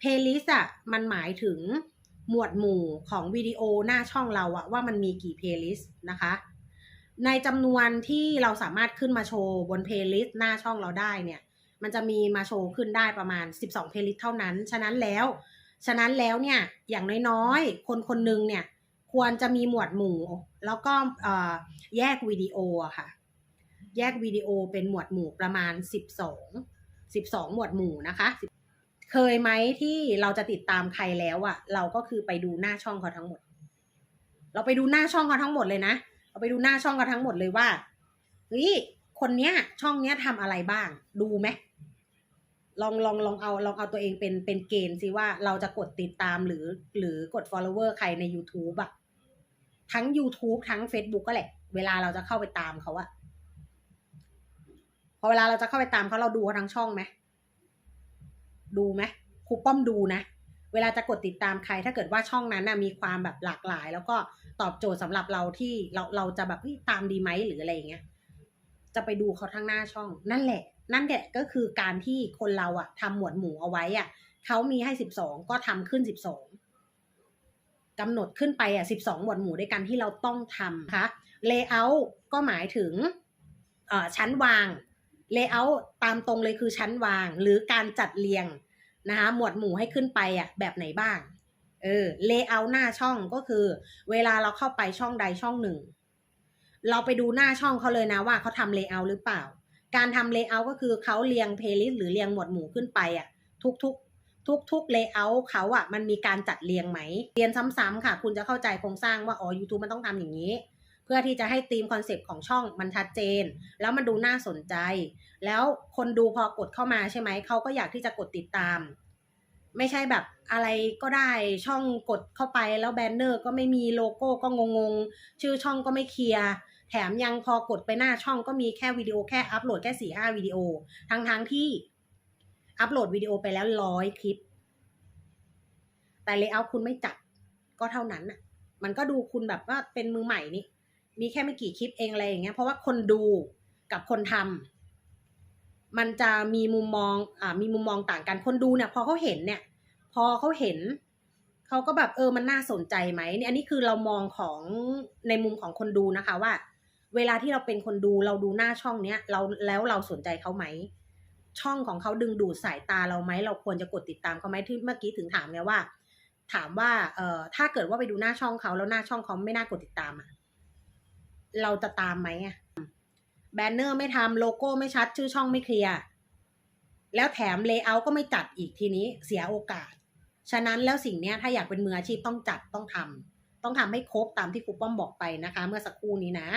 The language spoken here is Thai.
playlist อะมันหมายถึงหมวดหมู่ของวิดีโอหน้าช่องเราอะว่ามันมีกี่ playlist นะคะ ในจำนวนที่เราสามารถขึ้นมาโชว์บน playlist หน้าช่องเราได้เนี่ย มันจะมีมาโชว์ขึ้นได้ประมาณ 12 playlist เท่านั้น ฉะนั้นแล้ว ฉะนั้นแล้วเนี่ยอย่างน้อยๆ คนคนหนึ่งเนี่ยควรจะมีหมวดหมู่ แล้วก็เอ่อแยกวิดีโอค่ะ แยกวิดีโอเป็นหมวดหมู่ประมาณ 12 12 หมวดหมู่นะคะ เคยไหมที่เราจะติดตามใครแล้วอะเราก็คือไปดูหน้าช่องเขาทั้งหมด เราไปดูหน้าช่องเขาทั้งหมดเลยนะเราไปดูหน้าช่องเขาทั้งหมดเลยว่าเฮ้ยคนเนี้ย ช่องเนี้ยทำอะไรบ้าง ดูไหมลองลองลองเอาลองเอาตัวเองเป็นเป็นเกณฑ์สิว่าเราจะกดติดตามหรือ หรือกด follower ใครใน YouTube อะทั้ง YouTube ทั้ง Facebook ก็แหละ เวลาเราจะเข้าไปตามเขาอะพอเวลาเราจะเข้าไปตามเขาเราดูเขาทั้งช่องไหม ดูไหมครูป้อมดูนะ เวลาจะกดติดตามใคร ถ้าเกิดว่าช่องนั้นนะมีความแบบหลากหลาย แล้วก็ตอบโจทย์สำหรับเราที่เราเราจะแบบตามดีไหมหรืออะไรอย่างเงี้ยจะไปดูเขาทั้งหน้าช่อง นั่นแหละ นั่นแหละก็คือการที่คนเราอะทำหมวดหมู่เอาไว้อะเขามีให้สิบสองก็ทำขึ้นสิบสองกำหนดขึ้นไปอะสิบสองหมวดหมู่ด้วยกันที่เราต้องทำนะคะ layout ก็หมายถึงชั้นวาง layout ตามตรงเลยคือชั้นวาง หรือการจัดเรียง นะคะหมวดหมู่ให้ขึ้นไปอะแบบไหนบ้าง เออ layout หน้าช่องก็คือ เวลาเราเข้าไปช่องใดช่องหนึ่ง เราไปดูหน้าช่องเขาเลยนะว่าเขาทำ layout หรือเปล่า การทำ layout ก็คือเขาเรียง playlist หรือเรียงหมวดหมู่ขึ้นไปอะทุกๆทุกๆ layout เขาอะมันมีการจัดเรียงไหม เรียนซ้ำๆค่ะ คุณจะเข้าใจโครงสร้างว่าอ๋อ YouTube มันต้องทำอย่างนี้ พื่อที่จะให้ธีมคอนเซปต์ของช่องมันชัดเจน แล้วมันดูน่าสนใจ แล้วคนดูพอกดเข้ามาใช่ไหมเขาก็อยากที่จะกดติดตาม ไม่ใช่แบบอะไรก็ได้ช่องกดเข้าไปแล้วแบนเนอร์ก็ไม่มีโลโก้ก็งงๆชื่อช่องก็ไม่เคลียร์แถมยังพอกดไปหน้าช่องก็มีแค่วิดีโอแค่อัปโหลดแค่สี่ห้าวิดีโอทั้งๆทที่อัปโหลดวิดีโอไปแล้วร้อยคลิป แต่เลเยอร์คุณไม่จัดก็เท่านั้นน่ะ มันก็ดูคุณแบบว่าเป็นมือใหม่นี่ มีแค่ไม่กี่คลิปเองอะไรอย่างเงี้ยเพราะว่าคนดูกับคนทำมันจะมีมุมมองอ่ามีมุมมองต่างกันคนดูเนี่ยพอเขาเห็นเนี่ย พอเขาเห็นเขาก็แบบเออมันน่าสนใจไหมเนี่ยอันนี้คือเรามองของในมุมของคนดูนะคะว่า เวลาที่เราเป็นคนดูเราดูหน้าช่องเนี้ยเราแล้วเราสนใจเขาไหมช่องของเขาดึงดูดสายตาเราไหมเราควรจะกดติดตามเขาไหมที่เมื่อกี้ถึงถามไงว่า ถามว่าเอ่อถ้าเกิดว่าไปดูหน้าช่องเขาแล้วหน้าช่องเขาไม่น่ากดติดตามอะ เราจะตามไหมอะแบนเนอร์ไม่ทำโลโก้ไม่ชัด ชื่อช่องไม่เคลียร์แล้วแถมเลเยอร์ก็ไม่จัดอีกทีนี้เสียโอกาส ฉะนั้นแล้วสิ่งนี้ถ้าอยากเป็นมืออาชีพต้องจัดต้องทำต้องทำให้ครบตามที่ครูป้อมบอกไปนะคะ เมื่อสักครู่นี้นะ